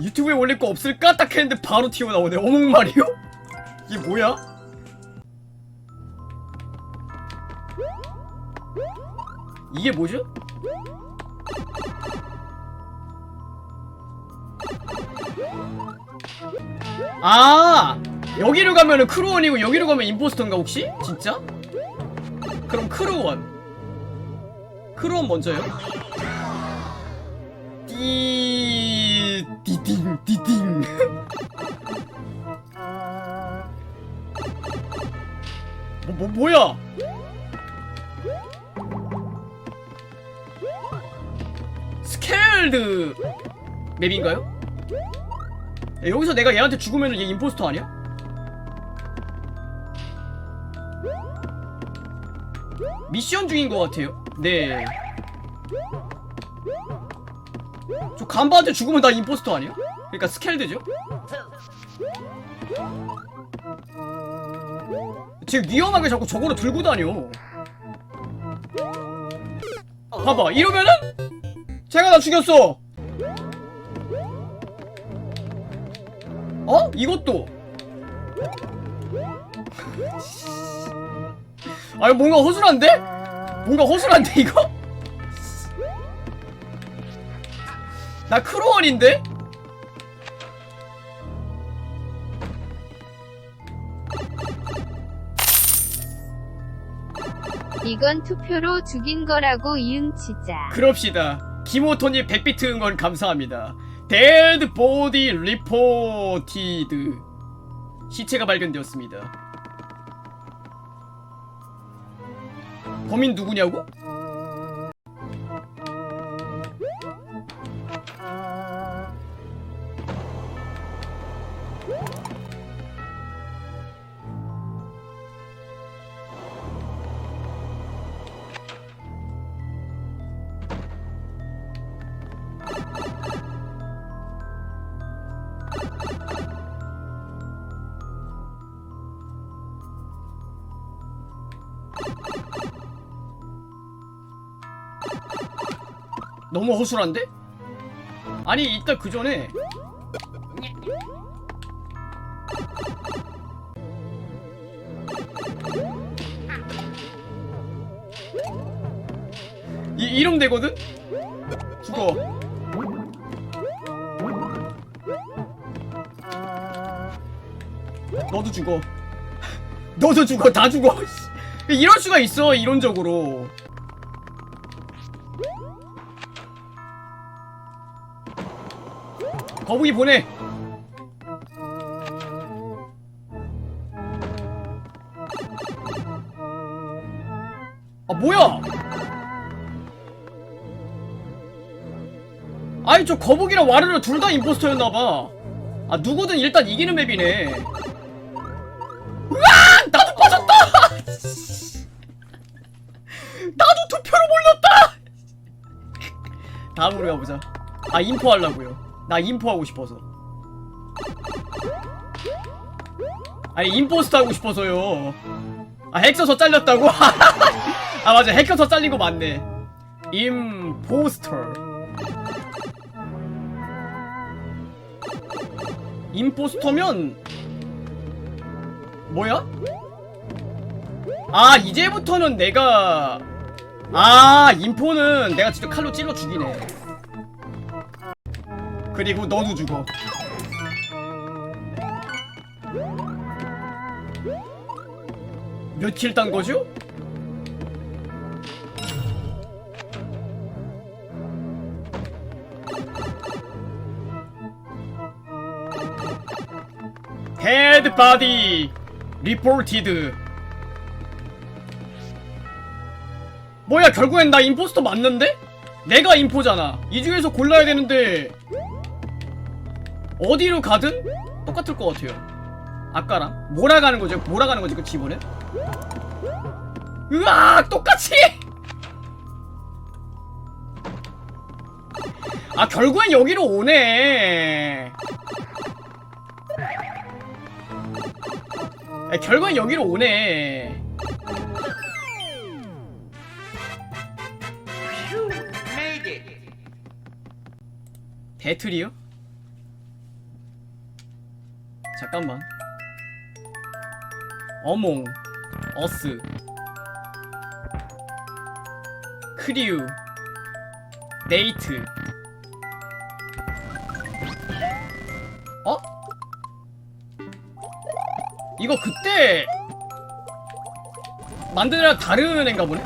유튜브에 올릴 거 없을까 딱 했는데 바로 튀어나오네 어묵 마리오? 이게 뭐야? 이게 뭐죠? 아 여기로 가면은 크루원이고 여기로 가면 임포스터인가 혹시? 진짜? 그럼 크루원 크루원 먼저요 띠 디딩 디딩 뭐, 뭐 뭐야 스케일드 맵인가요? 야, 여기서 내가 얘한테 죽으면 얘 임포스터 아니야? 미션 중인 것 같아요. 네. 저 간바한테 죽으면 나 임포스터 아니야? 그러니까 스켈드죠? 지금 위험하게 자꾸 저거를 들고 다녀. 봐봐, 이러면은 제가 나 죽였어. 어? 이것도. 아, 이거 뭔가 허술한데? 뭔가 허술한데 이거? 나 크로원인데? 이건 투표로 죽인 거라고 이응치자. 그럽시다. 김호톤이 100비트 응원 감사합니다. 데드 보디 리포티드 시체가 발견되었습니다. 범인 누구냐고? 너무 허술한데? 아니 일단 그 전에 이 이름 되거든? 죽어. 너도 죽어. 너도 죽어. 다 죽어. 이럴 수가 있어 이론적으로. 거북이 보내. 아 뭐야? 아니 저 거북이랑 와르르 둘 다 임포스터였나봐. 아 누구든 일단 이기는 맵이네. 다음으로 가보자. 아 인포 하려고요. 나 인포 하고 싶어서. 아니 임포스터 하고 싶어서요. 아 핵서서 잘렸다고? 아 맞아 핵서서 잘린 거 맞네. 임포스터. 임포스터면 뭐야? 아 이제부터는 내가 아 인포는 내가 직접 칼로 찔러 죽이네. 그리고 너도 죽어. 몇킬딴 거죠? 헤드 바디 리포티드 뭐야 결국엔 나 임포스터 맞는데? 내가 임포잖아. 이 중에서 골라야 되는데. 어디로 가든 똑같을 것 같아요. 아까랑? 몰아가는 거죠? 몰아가는 거지 그 집어는 으악 똑같이! 아 결국엔 여기로 오네. 아, 결국엔 여기로 오네 배틀이요? 잠깐만. 어몽, 어스, 크리우, 데이트. 어? 이거 그때 애랑 다른 애인가 보네?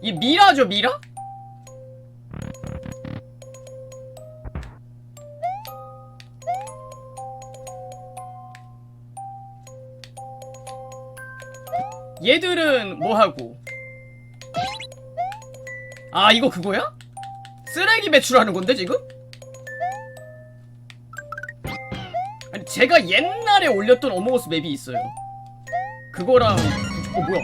이 미라죠 미라? 얘들은 뭐하고? 아 이거 그거야? 쓰레기 배출하는 건데 지금? 아니 제가 옛날에 올렸던 어몽어스 맵이 있어요. 그거랑 어 뭐야?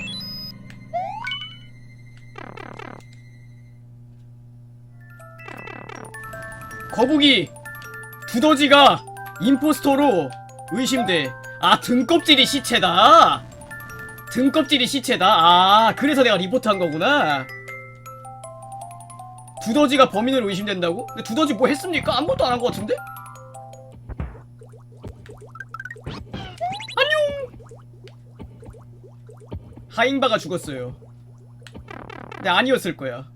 거북이 두더지가 임포스터로 의심돼. 아 등껍질이 시체다 등껍질이 시체다 아 그래서 내가 리포트한 거구나 두더지가 범인으로 의심된다고? 근데 두더지 뭐 했습니까? 아무것도 안 한 것 같은데? 안녕! 하잉바가 죽었어요. 근데 아니었을 거야.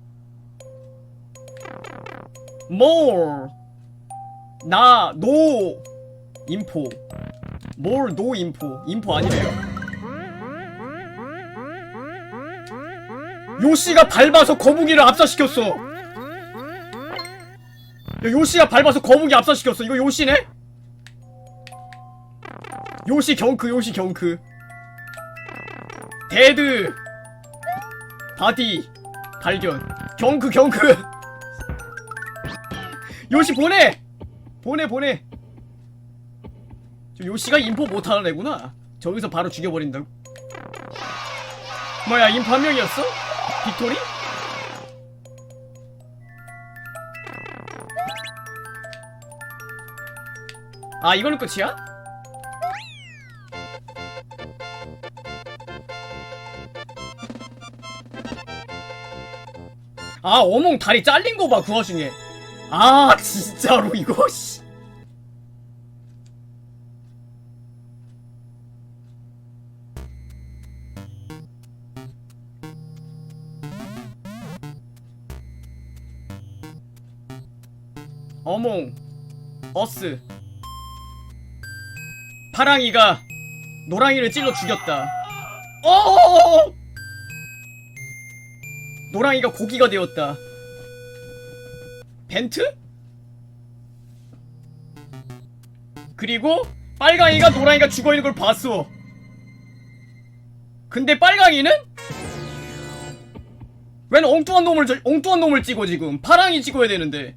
more 나노 인포 more 노 인포 인포 아니래요. 요시가 밟아서 거북이를 압사시켰어. 야, 요시가 밟아서 거북이 압사시켰어. 이거 요시네? 요시 경크, 요시 경크. 데드. 바디. 발견. 경크, 경크. 요시 보내! 보내, 보내. 저 요시가 인포 못하는 애구나. 저기서 바로 죽여버린다고. 뭐야, 인포 한 명이었어? 빅토리? 아 이걸로 끝이야? 아 어몽 다리 잘린 거 봐그 와중에 아 진짜로 이거 씨 어몽 어스 파랑이가 노랑이를 찔러 죽였다. 어! 노랑이가 고기가 되었다. 벤트? 그리고 빨강이가 노랑이가 죽어 있는 걸 봤어. 근데 빨강이는 웬 엉뚱한 놈을 저- 엉뚱한 놈을 찍어 지금 파랑이 찍어야 되는데.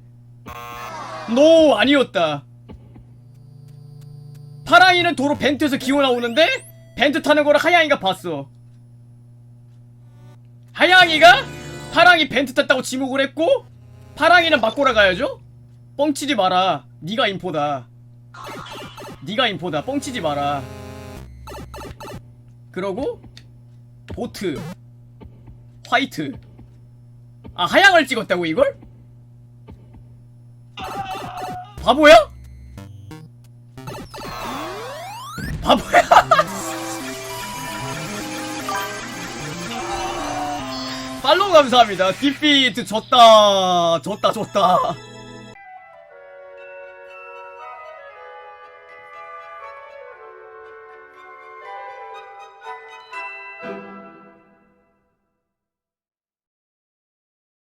노 아니었다. 파랑이는 도로 벤트에서 기어 나오는데 벤트 타는 거를 하양이가 봤어. 하양이가 파랑이 벤트 탔다고 지목을 했고 파랑이는 맞고라 가야죠. 뻥치지 마라. 네가 인포다. 네가 인포다. 뻥치지 마라. 그러고 보트 화이트 아 하양을 찍었다고 이걸? 바보야? 바보야. 팔로우 감사합니다. 디피트 졌다. 졌다, 졌다.